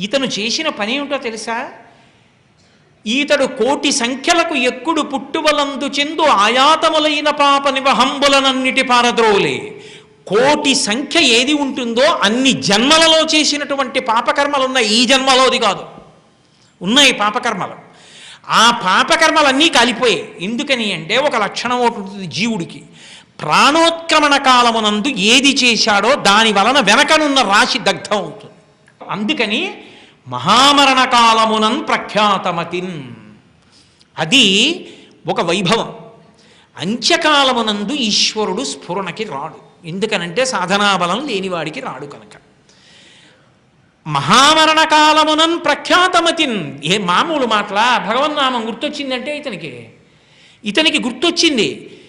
ఇతను చేసిన పని ఏమిటో తెలుసా? ఈతడు కోటి సంఖ్యలకు ఎక్కుడు పుట్టువలందు చెందు ఆయాతములైన పాప నివహంబులనన్నిటి పారద్రోలే. కోటి సంఖ్య ఏది ఉంటుందో అన్ని జన్మలలో చేసినటువంటి పాపకర్మలు ఉన్నాయి ఈ జన్మలోది కాదు. ఉన్నాయి పాపకర్మలు. ఆ పాపకర్మలన్నీ కాలిపోయాయి ఎందుకని అంటే ఒక లక్షణం ఒకటి ఉంటుంది జీవుడికి. ప్రాణోత్క్రమణ కాలమునందు ఏది చేశాడో దాని వలన వెనకనున్న రాశి దగ్ధం అవుతుంది. అందుకని మహామరణకాలమునం ప్రఖ్యాతమతిన్. అది ఒక వైభవం. అంత్యకాలమునందు ఈశ్వరుడు స్ఫురణకి రాడు. ఎందుకనంటే సాధనాబలం లేనివాడికి రాడు కనుక. మహామరణకాలమునం ప్రఖ్యాతమతిన్. ఏ మామూలు మాటలా? భగవన్నామం గుర్తొచ్చిందంటే ఇతనికి. ఇతనికి గుర్తొచ్చింది.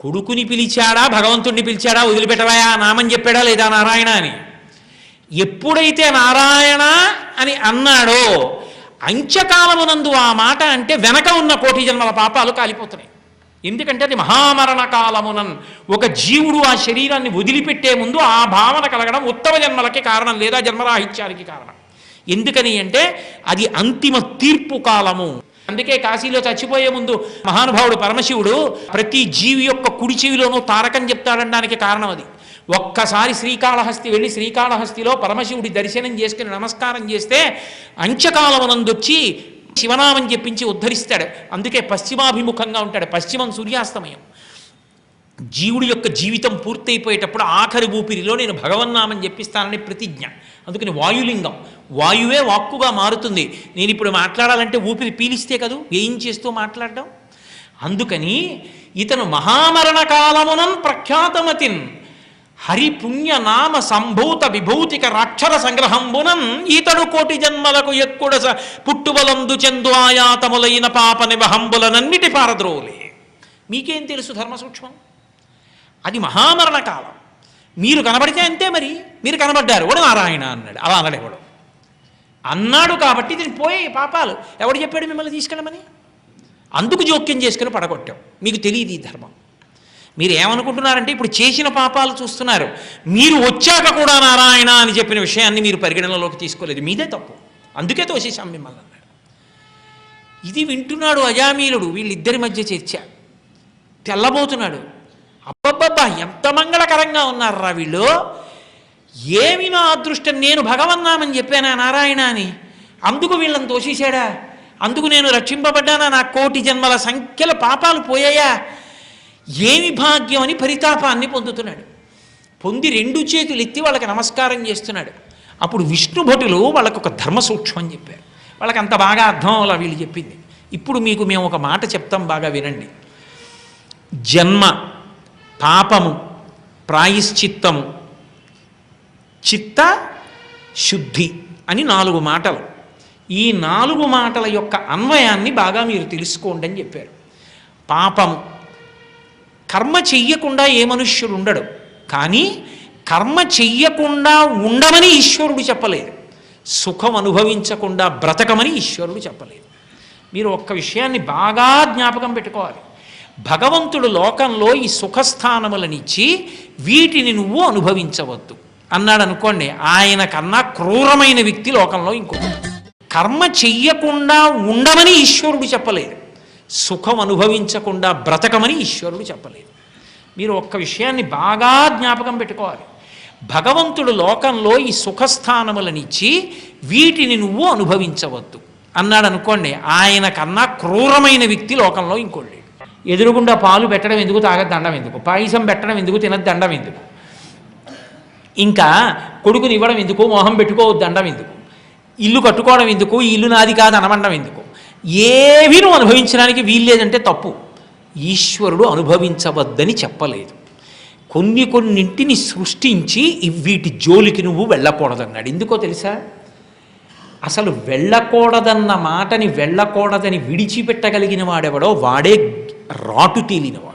కొడుకుని పిలిచాడా? భగవంతుణ్ణి పిలిచాడా? వదిలిపెట్టవయా? నామం చెప్పాడా లేదా? నారాయణ అని. ఎప్పుడైతే నారాయణ అన్నాడో అంత్యకాలమునందు ఆ మాట అంటే వెనక ఉన్న కోటి జన్మల పాపాలు కాలిపోతున్నాయి. ఎందుకంటే అది మహామరణ కాలమునన్ ఒక జీవుడు ఆ శరీరాన్ని వదిలిపెట్టే ముందు ఆ భావన కలగడం ఉత్తమ జన్మలకి కారణం లేదా జన్మరాహిత్యానికి కారణం. ఎందుకని అంటే అది అంతిమ తీర్పు కాలము. అందుకే కాశీలో చచ్చిపోయే ముందు మహానుభావుడు పరమశివుడు ప్రతి జీవి యొక్క కుడి చెవిలోనూ తారకం చెప్తాడనడానికి కారణం అది. ఒక్కసారి శ్రీకాళహస్తి వెళ్ళి శ్రీకాళహస్తిలో పరమశివుడి దర్శనం చేసుకుని నమస్కారం చేస్తే అంచకాలమునందొచ్చి శివనామం చెప్పించి ఉద్ధరిస్తాడు. అందుకే పశ్చిమాభిముఖంగా ఉంటాడు. పశ్చిమం సూర్యాస్తమయం. జీవుడి యొక్క జీవితం పూర్తయిపోయేటప్పుడు ఆఖరి ఊపిరిలో నేను భగవన్నామని చెప్పిస్తానని ప్రతిజ్ఞ. అందుకని వాయులింగం. వాయువే వాక్కుగా మారుతుంది. నేను ఇప్పుడు మాట్లాడాలంటే ఊపిరి పీలిస్తే కదూ? చేస్తూ మాట్లాడడం? అందుకని ఇతను మహామరణ కాలమునం ప్రఖ్యాతమతిన్. హరిపుణ్య నామ సంభూత విభూతిక రాక్షర సంగ్రహంబునం ఈతడు కోటి జన్మలకు ఎక్కుడ పుట్టువలందు చెందు ఆయాతములైన పాప నివహంబులనన్నిటి పారద్రోలే. మీకేం తెలుసు ధర్మ సూక్ష్మం అది మహామరణ కాలం. మీరు కనబడితే అంతే మరి. మీరు కనబడ్డారు. వాడు నారాయణ అన్నాడు. అలా అన్నాడు ఎవడు? అన్నాడు కాబట్టి దీని పోయే పాపాలు. ఎవడు చెప్పాడు మిమ్మల్ని తీసుకెళ్ళమని? అందుకు జోక్యం చేసుకుని పడగొట్టాం. మీకు తెలియదు ఈ ధర్మం. మీరు ఏమనుకుంటున్నారంటే ఇప్పుడు చేసిన పాపాలు చూస్తున్నారు. మీరు వచ్చాక కూడా నారాయణ అని చెప్పిన విషయాన్ని మీరు పరిగణనలోకి తీసుకోలేదు. మీదే తప్పు. అందుకే తోసేశాం మిమ్మల్ని అన్నాడు. ఇది వింటున్నాడు అజామీలుడు వీళ్ళిద్దరి మధ్య చర్చ. తెల్లబోతున్నాడు. అబ్బబ్బబ్బా ఎంత మంగళకరంగా ఉన్నారా వీళ్ళు. ఏమి నా అదృష్టం? నేను భగవన్నామని చెప్పానా నారాయణ అని? అందుకు వీళ్ళని తోసేశాడా? అందుకు నేను రక్షింపబడ్డానా? నా కోటి జన్మల సంఖ్యల పాపాలు పోయాయా? ఏమి భాగ్యం అని పరితాపాన్ని పొందుతున్నాడు. పొంది రెండు చేతులు ఎత్తి వాళ్ళకి నమస్కారం చేస్తున్నాడు. అప్పుడు విష్ణు భటులు వాళ్ళకు ఒక ధర్మ సూక్ష్మం చెప్పారు. వాళ్ళకి అంత బాగా అర్థం అలా వీళ్ళు చెప్పింది. ఇప్పుడు మీకు మేము ఒక మాట చెప్తాం బాగా వినండి. జన్మ పాపము ప్రాయశ్చిత్తము చిత్త శుద్ధి అని నాలుగు మాటలు. ఈ నాలుగు మాటల యొక్క అన్వయాన్ని బాగా మీరు తెలుసుకోండి అని చెప్పారు. పాపము కర్మ చెయ్యకుండా ఏ మనుష్యుడు ఉండడు. కానీ కర్మ చెయ్యకుండా ఉండమని ఈశ్వరుడు చెప్పలేదు. సుఖం అనుభవించకుండా బ్రతకమని ఈశ్వరుడు చెప్పలేదు. మీరు ఒక్క విషయాన్ని బాగా జ్ఞాపకం పెట్టుకోవాలి. భగవంతుడు లోకంలో ఈ సుఖస్థానములనిచ్చి వీటిని నువ్వు అనుభవించవద్దు. అన్నాడు అనుకోండి ఆయన కన్నా క్రూరమైన వ్యక్తి లోకంలో ఇంకొక కర్మ చెయ్యకుండా ఉండమని ఈశ్వరుడు చెప్పలేదు. సుఖం అనుభవించకుండా బ్రతకమని ఈశ్వరుడు చెప్పలేదు. మీరు ఒక్క విషయాన్ని బాగా జ్ఞాపకం పెట్టుకోవాలి. భగవంతుడు లోకంలో ఈ సుఖస్థానములనిచ్చి వీటిని నువ్వు అనుభవించవద్దు. అన్నాడు అనుకోండి ఆయన కన్నా క్రూరమైన వ్యక్తి లోకంలో ఇంకోళ్ళు ఎదురుగుండా పాలు పెట్టడం ఎందుకు తాగదు దండం ఎందుకు? పాయసం పెట్టడం ఎందుకు తినదు దండం ఎందుకు? ఇంకా కొడుకుని ఇవ్వడం ఎందుకు మొహం పెట్టుకోవద్దు దండం ఎందుకు? ఇల్లు కట్టుకోవడం ఎందుకు? ఈ ఇల్లు నాది కాదు అనమండం ఎందుకు? ఏవి నువ్వు అనుభవించడానికి వీల్లేదంటే తప్పు. ఈశ్వరుడు అనుభవించవద్దని చెప్పలేదు. కొన్ని కొన్నింటిని సృష్టించి వీటి జోలికి నువ్వు వెళ్ళకూడదన్నాడు. ఎందుకో తెలుసా? అసలు వెళ్ళకూడదన్న మాటని వెళ్ళకూడదని విడిచిపెట్టగలిగిన వాడెవడో వాడే రాటు తేలినవాడు.